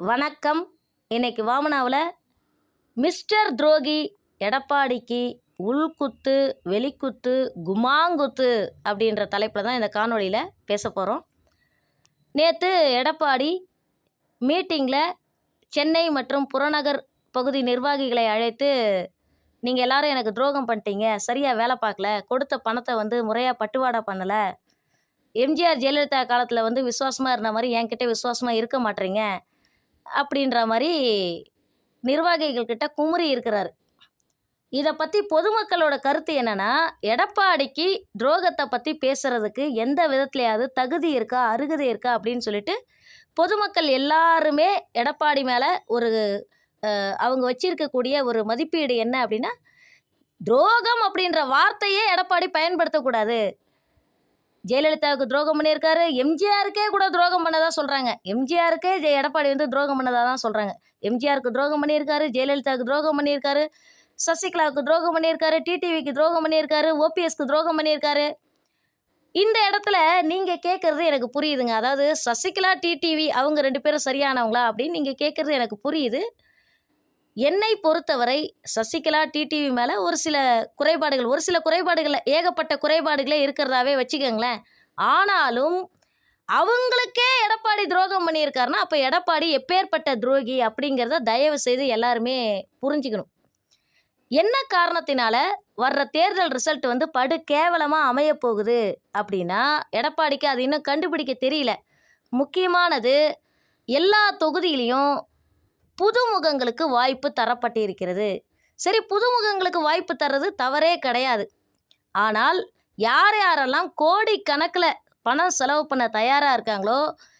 வணக்கம். இன்னைக்கு வாமனாவில் மிஸ்டர் துரோகி எடப்பாடிக்கு உள்குத்து வெளிக்குத்து குமாங்குத்து அப்படின்ற தலைப்பில் தான் இந்த காணொளியில் பேச போகிறோம் நேற்று எடப்பாடி மீட்டிங்கில் சென்னை மற்றும் புறநகர் பகுதி நிர்வாகிகளை அழைத்து நீங்கள் எல்லாரும் எனக்கு துரோகம் பண்ணிட்டீங்க சரியாக வேலை பார்க்கல கொடுத்த பணத்தை வந்து முறையாக பட்டுவாடா பண்ணலை. எம்ஜிஆர் ஜெயலலிதா காலத்தில் வந்து விசுவாசமாக இருந்த மாதிரி என்கிட்ட விசுவாசமாக இருக்க மாட்டேறீங்க அப்படின்ற மாதிரி நிர்வாகிகள்கிட்ட குமுறி இருக்கிறாரு. இதை பற்றி பொதுமக்களோட கருத்து என்னென்னா எடப்பாடிக்கு துரோகத்தை பற்றி பேசுகிறதுக்கு எந்த விதத்துலையாவது தகுதி இருக்கா அருகதை இருக்கா அப்படின்னு சொல்லிட்டு பொதுமக்கள் எல்லாருமே எடப்பாடி மேலே ஒரு அவங்க வச்சிருக்கக்கூடிய ஒரு மதிப்பீடு என்ன அப்படின்னா துரோகம் அப்படின்ற வார்த்தையே எடப்பாடி பயன்படுத்தக்கூடாது. ஜெயலலிதாவுக்கு துரோகம் பண்ணியிருக்காரு. எம்ஜிஆருக்கே கூட துரோகம் பண்ணதா சொல்கிறாங்க எம்ஜிஆருக்கே ஜெய எடப்பாடி வந்து துரோகம் பண்ணதா தான் சொல்கிறாங்க எம்ஜிஆருக்கு துரோகம் பண்ணியிருக்காரு ஜெயலலிதாவுக்கு துரோகம் பண்ணியிருக்காரு சசிகலாவுக்கு துரோகம் பண்ணியிருக்காரு டிடிவிக்கு துரோகம் பண்ணியிருக்காரு ஓபிஎஸ்க்கு துரோகம் பண்ணியிருக்காரு. இந்த இடத்துல நீங்கள் கேட்குறது எனக்கு புரியுதுங்க. அதாவது சசிகலா டிடிவி அவங்க ரெண்டு பேரும் சரியானவங்களா அப்படின்னு நீங்கள் கேட்குறது எனக்கு புரியுது. என்னை பொறுத்தவரை சசிகலா டிடிவி மேலே ஒரு சில குறைபாடுகள் ஒரு சில குறைபாடுகள் ஏகப்பட்ட குறைபாடுகளே இருக்கிறதாவே வச்சுக்கோங்களேன். ஆனாலும் அவங்களுக்கே எடப்பாடி துரோகம் பண்ணியிருக்காருன்னா அப்போ எடப்பாடி எப்பேற்பட்ட துரோகி அப்படிங்கிறத தயவு செய்து எல்லாருமே புரிஞ்சுக்கணும். என்ன காரணத்தினால வர்ற தேர்தல் ரிசல்ட் வந்து படு கேவலமாக அமைய போகுது அப்படின்னா எடப்பாடிக்கு அது இன்னும் கண்டுபிடிக்க தெரியல. முக்கியமானது எல்லா தொகுதியிலையும் புதுமுகங்களுக்கு வாய்ப்பு தரப்பட்டிருக்கிறது. சரி புதுமுகங்களுக்கு வாய்ப்பு தர்றது தவறே கிடையாது. ஆனால் யார் யாரெல்லாம் கோடி கணக்கில் பணம் செலவு பண்ண தயாராக இருக்காங்களோ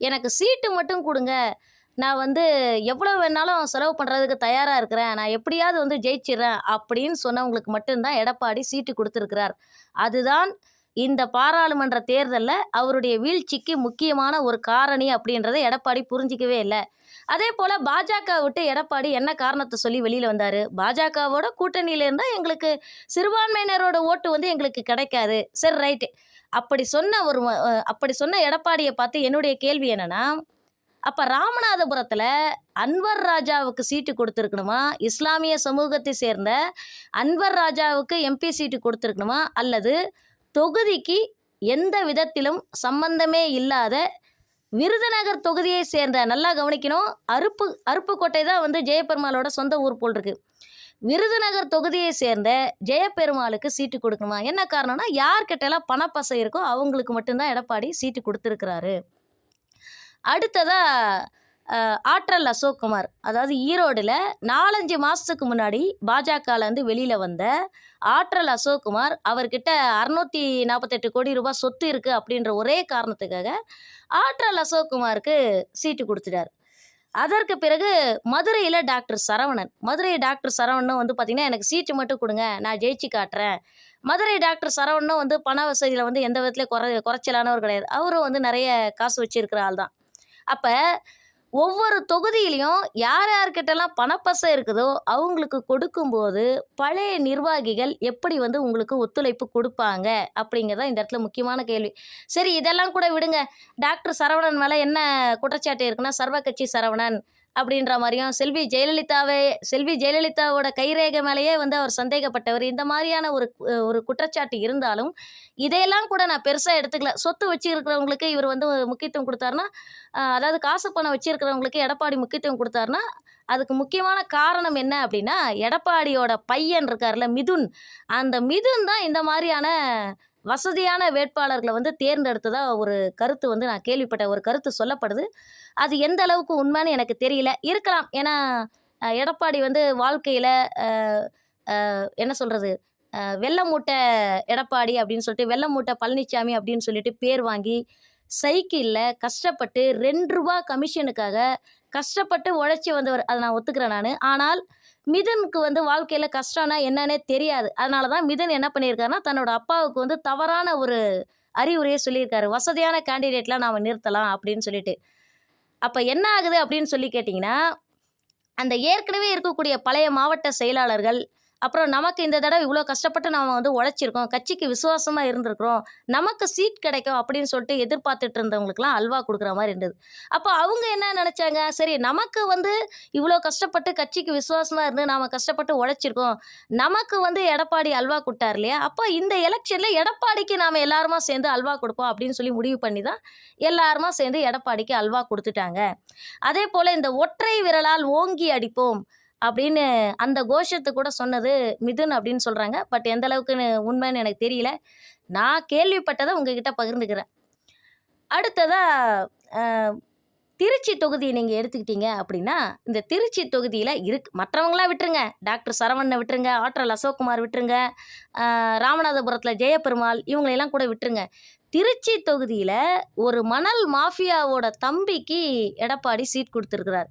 எனக்கு சீட்டு மட்டும் கொடுங்க. நான் வந்து எவ்வளோ வேணாலும் செலவு பண்ணுறதுக்கு தயாராக இருக்கிறேன். நான் எப்படியாவது வந்து ஜெயிச்சிடுறேன் அப்படின்னு சொன்னவங்களுக்கு மட்டும்தான் எடப்பாடி சீட்டு கொடுத்துருக்கிறார். அதுதான் இந்த பாராளுமன்ற தேர்தலில் அவருடைய வீழ்ச்சிக்கு முக்கியமான ஒரு காரணி அப்படின்றத எடப்பாடி புரிஞ்சிக்கவே இல்லை. அதே போல் பாஜக விட்டு எடப்பாடி என்ன காரணத்தை சொல்லி வெளியில் வந்தார்? பாஜகவோட கூட்டணியில் இருந்தால் எங்களுக்கு சிறுபான்மையினரோட ஓட்டு வந்து எங்களுக்கு கிடைக்காது. சரி ரைட்டு. அப்படி சொன்ன ஒரு அப்படி சொன்ன எடப்பாடியை பார்த்து என்னுடைய கேள்வி என்னன்னா அப்போ ராமநாதபுரத்தில் அன்வர் ராஜாவுக்கு சீட்டு கொடுத்துருக்கணுமா? இஸ்லாமிய சமூகத்தை சேர்ந்த அன்வர் ராஜாவுக்கு எம்பி சீட்டு கொடுத்துருக்கணுமா? அல்லது தொகுதிக்கு எந்த விதத்திலும் சம்பந்தமே இல்லாத விருதுநகர் தொகுதியை சேர்ந்த நல்லா கவனிக்கணும். அருப்பு அருப்புக்கோட்டை தான் வந்து ஜெயபெருமாளோட சொந்த ஊர் போல் இருக்கு விருதுநகர் தொகுதியை சேர்ந்த ஜெயபெருமாளுக்கு சீட்டு கொடுக்கணுமா? என்ன காரணம்னா யார்கிட்டலாம் பணப்பசை இருக்கோ அவங்களுக்கு மட்டும்தான் எடப்பாடி சீட்டு கொடுத்துருக்கிறாரு. அடுத்ததாக ஆற்றல் அசோக்குமார். அதாவது ஈரோடில் நாலஞ்சு மாதத்துக்கு முன்னாடி பாஜகலேருந்து வெளியில் வந்த ஆற்றல் அசோக்குமார் அவர்கிட்ட அறுநூத்தி நாற்பத்தெட்டு கோடி ரூபாய் சொத்து இருக்குது அப்படின்ற ஒரே காரணத்துக்காக ஆற்றல் அசோக்குமாருக்கு சீட்டு கொடுத்துட்டார். அதற்கு பிறகு மதுரையில் டாக்டர் சரவணன். மதுரை டாக்டர் சரவணனும் வந்து பார்த்திங்கன்னா எனக்கு சீட்டு மட்டும் கொடுங்க நான் ஜெயிச்சு காட்டுறேன். மதுரை டாக்டர் சரவணனும் வந்து பண வசதியில் வந்து எந்த விதத்துலேயும் குறை குறைச்சலானவர் கிடையாது. அவரும் வந்து நிறைய காசு வச்சுருக்கிற ஆள் தான் அப்போ ஒவ்வொரு தொகுதியிலையும் யார் யார்கிட்டலாம் பணப்பசை இருக்குதோ அவங்களுக்கு கொடுக்கும்போது பழைய நிர்வாகிகள் எப்படி வந்து உங்களுக்கு ஒத்துழைப்பு கொடுப்பாங்க அப்படிங்கிறதா இந்த இடத்துல முக்கியமான கேள்வி. சரி இதெல்லாம் கூட விடுங்க. டாக்டர் சரவணன் மேலே என்ன குற்றச்சாட்டு இருக்குன்னா சர்வ கட்சி சரவணன் அப்படின்ற மாதிரியும் செல்வி ஜெயலலிதாவே செல்வி ஜெயலலிதாவோட கைரேகை மேலேயே வந்து அவர் சந்தேகப்பட்டவர். இந்த மாதிரியான ஒரு ஒரு குற்றச்சாட்டு இருந்தாலும் இதையெல்லாம் கூட நான் பெருசாக எடுத்துக்கல. சொத்து வச்சிருக்கிறவங்களுக்கு இவர் வந்து முக்கியத்துவம் கொடுத்தாருன்னா அதாவது காசு பணம் வச்சிருக்கிறவங்களுக்கு எடப்பாடி முக்கியத்துவம் கொடுத்தாருன்னா அதுக்கு முக்கியமான காரணம் என்ன அப்படின்னா எடப்பாடியோட பையன் இருக்கார்ல மிதுன். அந்த மிதுன் தான் இந்த மாதிரியான வசதியான வேட்பாளர்களை வந்து தேர்ந்தெடுத்ததா ஒரு கருத்து வந்து நான் கேள்விப்பட்ட ஒரு கருத்து சொல்லப்படுது. அது எந்த அளவுக்கு உண்மைன்னு எனக்கு தெரியல. இருக்கலாம். ஏன்னா எடப்பாடி வந்து வாழ்க்கையில் என்ன சொல்கிறது வெள்ளை மூட்டை எடப்பாடி அப்படின்னு சொல்லிட்டு வெள்ளை மூட்டை பழனிசாமி அப்படின்னு சொல்லிட்டு பேர் வாங்கி சைக்கிளில் கஷ்டப்பட்டு ரெண்டு ரூபா கமிஷனுக்காக கஷ்டப்பட்டு உழைச்சி வந்தவர். அதை நான் ஒத்துக்கிறேன் நான். ஆனால் மிதனுக்கு வந்து வாழ்க்கையில் கஷ்டம்னா என்னன்னே தெரியாது. அதனால தான் மிதன் என்ன பண்ணியிருக்காருன்னா தன்னோட அப்பாவுக்கு வந்து தவறான ஒரு அறிவுரையை சொல்லியிருக்காரு. வசதியான கேண்டிடேட்லாம் நாம் நிறுத்தலாம் அப்படின்னு சொல்லிட்டு. அப்போ என்ன ஆகுது அப்படின்னு சொல்லி கேட்டிங்கன்னா அந்த ஏற்கனவே இருக்கக்கூடிய பழைய மாவட்ட செயலாளர்கள் அப்புறம் நமக்கு இந்த தடவை இவ்வளோ கஷ்டப்பட்டு நாம் வந்து உழைச்சிருக்கோம் கட்சிக்கு விசுவாசமாக இருந்திருக்கிறோம் நமக்கு சீட் கிடைக்கும் அப்படின்னு சொல்லிட்டு எதிர்பார்த்துட்டு இருந்தவங்களுக்குலாம் அல்வா கொடுக்குற மாதிரி இருந்தது. அப்போ அவங்க என்ன நினச்சாங்க? சரி நமக்கு வந்து இவ்வளோ கஷ்டப்பட்டு கட்சிக்கு விசுவாசமாக இருந்து நாம் கஷ்டப்பட்டு உழைச்சிருக்கோம் நமக்கு வந்து எடப்பாடி அல்வா கொடுத்தார் இல்லையா? அப்போ இந்த எலெக்ஷனில் எடப்பாடிக்கு நாம் எல்லாருமா சேர்ந்து அல்வா கொடுப்போம் அப்படின்னு சொல்லி முடிவு பண்ணி தான் எல்லாருமா சேர்ந்து எடப்பாடிக்கு அல்வா கொடுத்துட்டாங்க. அதே போல் இந்த ஒற்றை விரலால் ஓங்கி அடிப்போம் அப்படின்னு அந்த கோஷத்தை கூட சொன்னது மிதுன் அப்படின்னு சொல்கிறாங்க பட் எந்த அளவுக்குன்னு உண்மைன்னு எனக்கு தெரியல. நான் கேள்விப்பட்டதை உங்ககிட்ட பகிர்ந்துக்கிறேன். அடுத்ததாக திருச்சி தொகுதியை நீங்கள் எடுத்துக்கிட்டீங்க அப்படின்னா இந்த திருச்சி தொகுதியில் இருக்கு மற்றவங்களாம் விட்டுருங்க. டாக்டர் சரவணனை விட்டுருங்க ஆற்றல் அசோக்குமார் விட்டுருங்க ராமநாதபுரத்தில் ஜெயபெருமாள் இவங்களையெல்லாம் கூட விட்டுருங்க. திருச்சி தொகுதியில் ஒரு மணல் மாஃபியாவோட தம்பிக்கு எடப்பாடி சீட் கொடுத்துருக்கிறார்.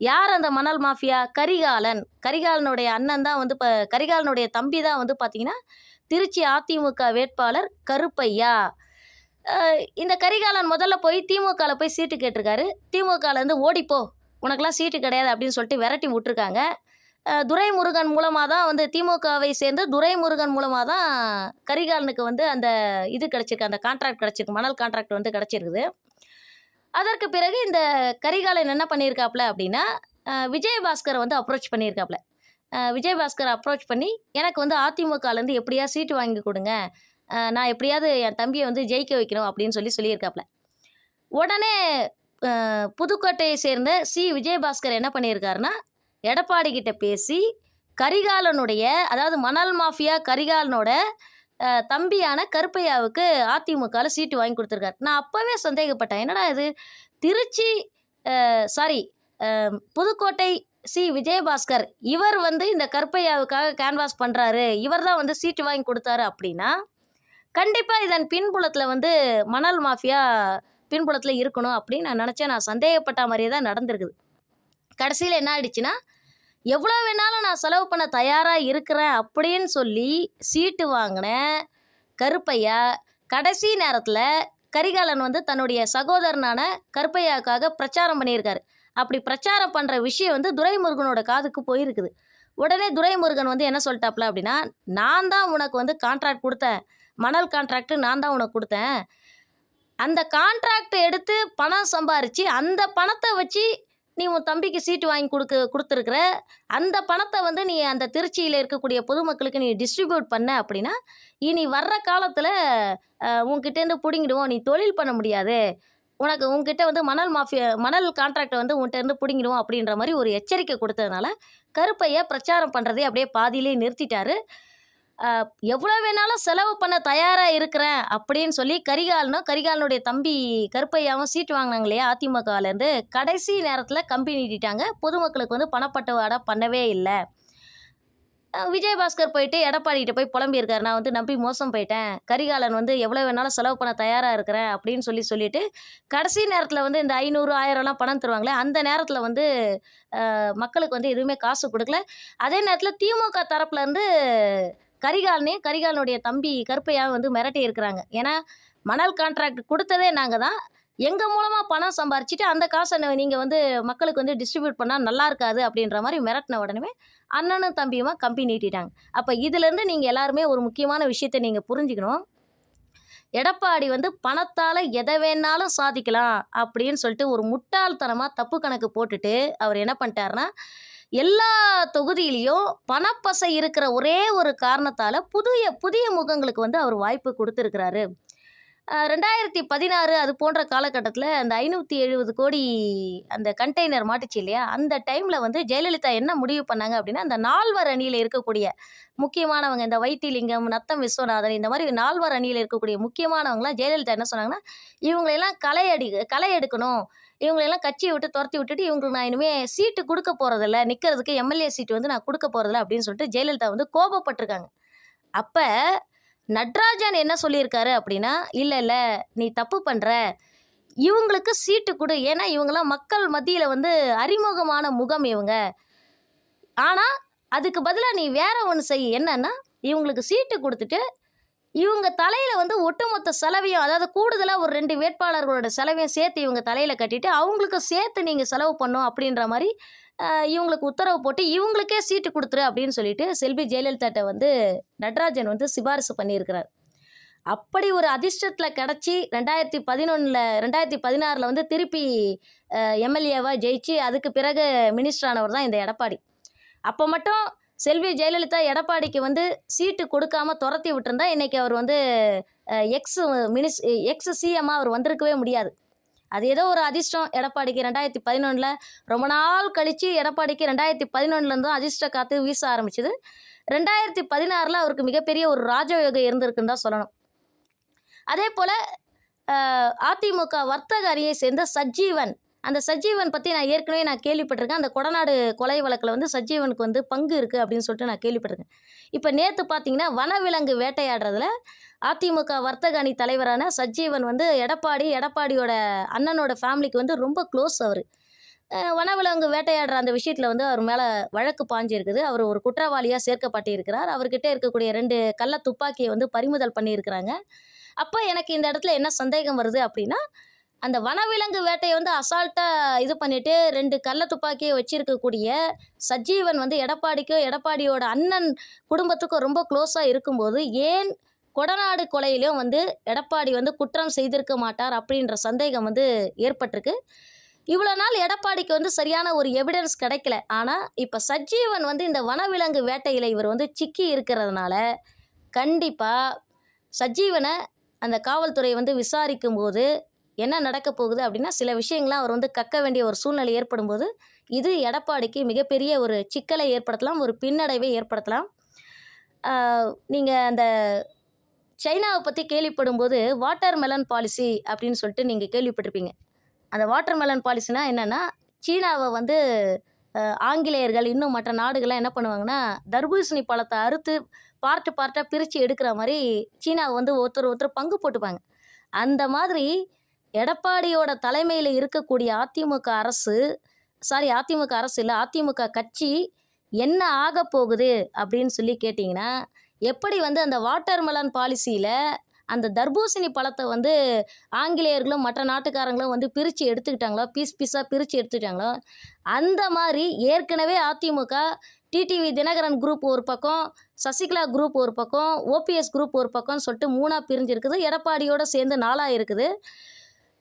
யார் அந்த மணல் மாஃபியா? கரிகாலன். கரிகாலனுடைய அண்ணன் தான் வந்து இப்போ கரிகாலனுடைய தம்பி தான் வந்து பார்த்தீங்கன்னா திருச்சி அதிமுக வேட்பாளர் கருப்பையா. இந்த கரிகாலன் முதல்ல போய் திமுகவில் போய் சீட்டு கேட்டிருக்காரு. திமுகலேருந்து ஓடிப்போ உனக்கெல்லாம் சீட்டு கிடையாது அப்படின்னு சொல்லிட்டு விரட்டி விட்டுருக்காங்க. துரைமுருகன் மூலமாக தான் வந்து திமுகவை சேர்ந்து துரைமுருகன் மூலமாக தான் கரிகாலனுக்கு வந்து அந்த இது கிடச்சிருக்கு அந்த கான்ட்ராக்ட் கிடச்சிருக்கு மணல் கான்ட்ராக்ட் வந்து கிடச்சிருக்குது. அதற்கு பிறகு இந்த கரிகாலன் என்ன பண்ணியிருக்காப்புல அப்படின்னா விஜயபாஸ்கரை வந்து அப்ரோச் பண்ணியிருக்காப்புல விஜயபாஸ்கர் அப்ரோச் பண்ணி எனக்கு வந்து அதிமுகலேருந்து எப்படியா சீட்டு வாங்கி கொடுங்க நான் எப்படியாவது என் தம்பியை வந்து ஜெயிக்க வைக்கணும் அப்படின்னு சொல்லி சொல்லியிருக்காப்புல. உடனே புதுக்கோட்டையை சேர்ந்த சி. விஜயபாஸ்கர் என்ன பண்ணியிருக்காருன்னா எடப்பாடி கிட்ட பேசி கரிகாலனுடைய அதாவது மணல் மாஃபியா கரிகாலனோட தம்பியான கருப்பையாவுக்கு அதிமுகவில் சீட்டு வாங்கி கொடுத்துருக்காரு. நான் அப்போவே சந்தேகப்பட்டேன். என்னடா இது? Trichy sorry Pudukkottai C. Vijayabaskar இவர் வந்து இந்த கருப்பையாவுக்காக கேன்வாஸ் பண்ணுறாரு இவர் தான் வந்து சீட்டு வாங்கி கொடுத்தாரு அப்படின்னா கண்டிப்பாக இதன் பின்புலத்தில் வந்து மணல் மாஃபியா பின்புலத்தில் இருக்கணும் அப்படின்னு நான் நினச்சேன். நான் சந்தேகப்பட்ட மாதிரியே தான் நடந்திருக்குது. கடைசியில் என்ன ஆயிடுச்சுன்னா எவ்வளோ வேணாலும் நான் செலவு பண்ண தயாராக இருக்கிறேன் அப்படின்னு சொல்லி சீட்டு வாங்கின கருப்பையா கடைசி நேரத்தில் கரிகாலன் வந்து தன்னுடைய சகோதரனான கருப்பையாவுக்காக பிரச்சாரம் பண்ணியிருக்காரு. அப்படி பிரச்சாரம் பண்ணுற விஷயம் வந்து துரைமுருகனோட காதுக்கு போயிருக்குது. உடனே துரைமுருகன் வந்து என்ன சொல்லிட்டாப்ல அப்படின்னா நான் தான் உனக்கு வந்து கான்ட்ராக்ட் கொடுத்தேன். மணல் கான்ட்ராக்ட் நான் தான் உனக்கு கொடுத்தேன். அந்த கான்ட்ராக்ட் எடுத்து பணம் சம்பாரித்து அந்த பணத்தை வச்சு நீ உன் தம்பிக்கு சீட்டு வாங்கி கொடுக்க கொடுத்துருக்குற அந்த பணத்தை வந்து நீ அந்த திருச்சியில் இருக்கக்கூடிய பொதுமக்களுக்கு நீ டிஸ்ட்ரிபியூட் பண்ண அப்படின்னா இனி வர்ற காலத்தில் உன்கிட்டேருந்து பிடுங்கிடுவோம் நீ தொழில் பண்ண முடியாது. உனக்கு உன்கிட்ட வந்து மணல் மாஃபியா மணல் கான்ட்ராக்டை வந்து உன்கிட்ட இருந்து பிடுங்கிடுவோம் அப்படின்ற மாதிரி ஒரு எச்சரிக்கை கொடுத்ததுனால கருப்பையை பிரச்சாரம் பண்ணுறதே அப்படியே பாதியிலே நிறுத்திட்டாரு. எவ்வளோ வேணாலும் செலவு பண்ண தயாராக இருக்கிறேன் அப்படின்னு சொல்லி கரிகாலனும் கரிகாலனுடைய தம்பி கருப்பையாவும் சீட்டு வாங்கினாங்க இல்லையா அதிமுகலேருந்து. கடைசி நேரத்தில் கம்பி நீட்டிட்டாங்க. பொதுமக்களுக்கு வந்து பணப்பட்டுவாடா பண்ணவே இல்லை. விஜயபாஸ்கர் போயிட்டு எடப்பாடிகிட்ட போய் புலம்பியிருக்காரு நான் வந்து நம்பி மோசம் போயிட்டேன். கரிகாலன் வந்து எவ்வளோ வேணாலும் செலவு பண்ண தயாராக இருக்கிறேன் அப்படின்னு சொல்லி சொல்லிட்டு கடைசி நேரத்தில் வந்து இந்த ஐநூறு ஆயிரம்லாம் பணம் தருவாங்களே அந்த நேரத்தில் வந்து மக்களுக்கு வந்து எதுவுமே காசு கொடுக்கல. அதே நேரத்தில் திமுக தரப்புலேருந்து கரிகாலனே கரிகாலனுடைய தம்பி கருப்பையாக வந்து மிரட்டி இருக்கிறாங்க. ஏன்னா மணல் கான்ட்ராக்ட் கொடுத்ததே நாங்கள் தான். எங்கள் மூலமாக பணம் சம்பாரிச்சிட்டு அந்த காசை நீங்கள் வந்து மக்களுக்கு வந்து டிஸ்ட்ரிபியூட் பண்ணால் நல்லா இருக்காது அப்படின்ற மாதிரி மிரட்டின உடனே அண்ணனும் தம்பியுமா கம்பி நீட்டிட்டாங்க. அப்போ இதுலேருந்து நீங்கள் எல்லாருமே ஒரு முக்கியமான விஷயத்தை நீங்கள் புரிஞ்சுக்கணும். எடப்பாடி வந்து பணத்தால் எதை வேணாலும் சாதிக்கலாம் அப்படின்னு சொல்லிட்டு ஒரு முட்டாள்தனமாக தப்பு கணக்கு போட்டுட்டு அவர் என்ன பண்ணிட்டாருன்னா எல்லா தொகுதியிலையும் பணப்பசை இருக்கிற ஒரே ஒரு காரணத்தால் புதிய புதிய முகங்களுக்கு வந்து அவர் வாய்ப்பு கொடுத்துருக்கிறாரு. ரெண்டாயிரத்தி பதினாறு அது போன்ற காலகட்டத்தில் அந்த ஐநூற்றி எழுபது கோடி அந்த கண்டெய்னர் மாட்டுச்சு இல்லையா? அந்த டைமில் வந்து ஜெயலலிதா என்ன முடிவு பண்ணாங்க அப்படின்னா அந்த நால்வர் அணியில் இருக்கக்கூடிய முக்கியமானவங்க இந்த வைத்திலிங்கம் நத்தம் விஸ்வநாதன் இந்த மாதிரி நால்வர் அணியில் இருக்கக்கூடிய முக்கியமானவங்களாம் ஜெயலலிதா என்ன சொன்னாங்கன்னா இவங்களெல்லாம் களை அடி களை எடுக்கணும். இவங்களெல்லாம் கட்சியை விட்டு துரத்தி விட்டுட்டு இவங்களுக்கு நான் இனிமேல் சீட்டு கொடுக்க போகிறதில்ல நிற்கிறதுக்கு எம்எல்ஏ சீட்டு வந்து நான் கொடுக்க போகிறதில்ல அப்படின்னு சொல்லிட்டு ஜெயலலிதா வந்து கோபப்பட்டிருக்காங்க. அப்போ நட்ராஜன் என்ன சொல்லியிருக்காரு அப்படின்னா இல்லை இல்லை நீ தப்பு பண்ணுற இவங்களுக்கு சீட்டு கொடு. ஏன்னா இவங்கெல்லாம் மக்கள் மத்தியில் வந்து அறிமுகமான முகம் இவங்க. ஆனால் அதுக்கு பதிலாக நீ வேற ஒன்று செய். என்னன்னா இவங்களுக்கு சீட்டு கொடுத்துட்டு இவங்க தலையில் வந்து ஒட்டுமொத்த செலவையும் அதாவது கூடுதலாக ஒரு ரெண்டு வேட்பாளர்களோட செலவையும் சேர்த்து இவங்க தலையில் கட்டிட்டு அவங்களுக்கு சேர்த்து நீங்கள் செலவு பண்ணும் அப்படின்ற மாதிரி இவங்களுக்கு உத்தரவு போட்டு இவங்களுக்கே சீட்டு கொடுத்துரு அப்படின்னு சொல்லிட்டு செல்வி ஜெயலலிதாட்ட வந்து நடராஜன் வந்து சிபாரிசு பண்ணியிருக்கிறார். அப்படி ஒரு அதிர்ஷ்டத்தில் கிடச்சி ரெண்டாயிரத்தி பதினொன்றில் ரெண்டாயிரத்தி பதினாறில் வந்து திருப்பி எம்எல்ஏவாக ஜெயிச்சு அதுக்கு பிறகு மினிஸ்டர் ஆனவர் தான் இந்த எடப்பாடி. அப்போ மட்டும் செல்வி ஜெயலலிதா எடப்பாடிக்கு வந்து சீட்டு கொடுக்காம துரத்தி விட்டுருந்தா இன்றைக்கி அவர் வந்து எக்ஸ் மினிஸ் எக்ஸ் சிஎம்மாக அவர் வந்திருக்கவே முடியாது. அது ஏதோ ஒரு அதிர்ஷ்டம். எடப்பாடிக்கு ரெண்டாயிரத்தி பதினொன்றில் ரொம்ப நாள் கழித்து எடப்பாடிக்கு ரெண்டாயிரத்தி பதினொன்றுலேருந்து அதிர்ஷ்ட காற்று வீச ஆரம்பிச்சுது. ரெண்டாயிரத்தி பதினாறில் அவருக்கு மிகப்பெரிய ஒரு ராஜயோகம் இருந்திருக்குன்னு தான் சொல்லணும். அதே போல் அதிமுக வர்த்தக அணியை சேர்ந்த சஜ்ஜீவன் அந்த சஜ்ஜீவன் பற்றி நான் ஏற்கனவே நான் கேள்விப்பட்டிருக்கேன். அந்த கொடநாடு கொலை வழக்கில் வந்து சஜ்ஜீவனுக்கு வந்து பங்கு இருக்குது அப்படின்னு சொல்லிட்டு நான் கேள்விப்பட்டிருக்கேன். இப்போ நேற்று பார்த்தீங்கன்னா வனவிலங்கு வேட்டையாடுறதுல அதிமுக வர்த்தக அணி தலைவரான சஜ்ஜீவன் வந்து எடப்பாடி எடப்பாடியோட அண்ணனோட ஃபேமிலிக்கு வந்து ரொம்ப க்ளோஸ் அவர். வனவிலங்கு வேட்டையாடுற அந்த விஷயத்தில் வந்து அவர் மேலே வழக்கு பாஞ்சிருக்குது. அவர் ஒரு குற்றவாளியாக சேர்க்கப்பட்டிருக்கிறார். அவர்கிட்ட இருக்கக்கூடிய ரெண்டு கள்ள துப்பாக்கியை வந்து பறிமுதல் பண்ணியிருக்கிறாங்க. அப்போ எனக்கு இந்த இடத்துல என்ன சந்தேகம் வருது அப்படின்னா அந்த வனவிலங்கு வேட்டையை வந்து அசால்ட்டாக இது பண்ணிவிட்டு ரெண்டு கள்ள துப்பாக்கியை வச்சிருக்கக்கூடிய சஜீவன் வந்து எடப்பாடிக்கும் எடப்பாடியோட அண்ணன் குடும்பத்துக்கும் ரொம்ப க்ளோஸாக இருக்கும்போது ஏன் கொடநாடு கொலையிலும் வந்து எடப்பாடி வந்து குற்றம் செய்திருக்க மாட்டார் அப்படின்ற சந்தேகம் வந்து ஏற்பட்டிருக்கு. இவ்வளோ நாள் எடப்பாடிக்கு வந்து சரியான ஒரு எவிடன்ஸ் கிடைக்கல. ஆனால் இப்போ சஜீவன் வந்து இந்த வனவிலங்கு வேட்டையில் இவர் வந்து சிக்கி இருக்கிறதுனால கண்டிப்பாக சஜீவனை அந்த காவல்துறை வந்து விசாரிக்கும் போது என்ன நடக்க போகுது அப்படின்னா சில விஷயங்கள்லாம் அவர் வந்து கக்க வேண்டிய ஒரு சூழ்நிலை ஏற்படும் போது இது எடப்பாடிக்கு மிகப்பெரிய ஒரு சிக்கலை ஏற்படுத்தலாம் ஒரு பின்னடைவை ஏற்படுத்தலாம். நீங்கள் அந்த சைனாவை பற்றி கேள்விப்படும்போது வாட்டர் மெலன் பாலிசி அப்படின்னு சொல்லிட்டு நீங்கள் கேள்விப்பட்டிருப்பீங்க. அந்த வாட்டர் மெலன் பாலிசினா என்னென்னா சீனாவை வந்து ஆங்கிலேயர்கள் இன்னும் மற்ற நாடுகள்லாம் என்ன பண்ணுவாங்கன்னா தர்பூசணி பழத்தை அறுத்து பார்ட்டு பார்ட்டாக பிரித்து எடுக்கிற மாதிரி சீனாவை வந்து ஒருத்தர் ஒருத்தர் பங்கு போட்டுப்பாங்க. அந்த மாதிரி எடப்பாடியோட தலைமையில் இருக்கக்கூடிய அதிமுக அரசு சாரி அதிமுக அரசு இல்லை அதிமுக கட்சி என்ன ஆக போகுது அப்படின்னு சொல்லி கேட்டிங்கன்னா எப்படி வந்து அந்த வாட்டர்மெலன் பாலிசியில் அந்த தர்பூசணி பழத்தை வந்து ஆங்கிலேயர்களும் மற்ற நாட்டுக்காரங்களும் வந்து பிரித்து எடுத்துக்கிட்டாங்களோ பீஸ் பீஸாக பிரித்து எடுத்துக்கிட்டாங்களோ அந்த மாதிரி ஏற்கனவே அதிமுக டிடிவி தினகரன் குரூப் ஒரு பக்கம் சசிகலா குரூப் ஒரு பக்கம் ஓபிஎஸ் குரூப் ஒரு பக்கம்னு சொல்லிட்டு மூணாக பிரிஞ்சிருக்குது. எடப்பாடியோட சேர்ந்து நாலாக இருக்குது.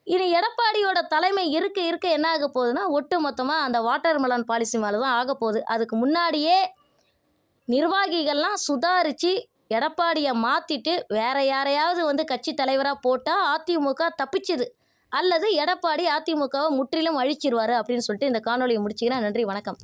இனி எடப்பாடியோட தலைமை இருக்க இருக்க என்ன ஆக போகுதுன்னா ஒட்டு மொத்தமாக அந்த வாட்டர் மெலன் பாலிசி மேலே தான் ஆக போகுது. அதுக்கு முன்னாடியே நிர்வாகிகள்லாம் சுதாரித்து எடப்பாடியை மாற்றிட்டு வேற யாரையாவது வந்து கட்சி தலைவராக போட்டால் அதிமுக தப்பிச்சுது. அல்லது எடப்பாடி அதிமுகவை முற்றிலும் அழிச்சிருவார் அப்படின்னு சொல்லிட்டு இந்த காணொலியை முடிச்சுக்கிறேன். நன்றி வணக்கம்.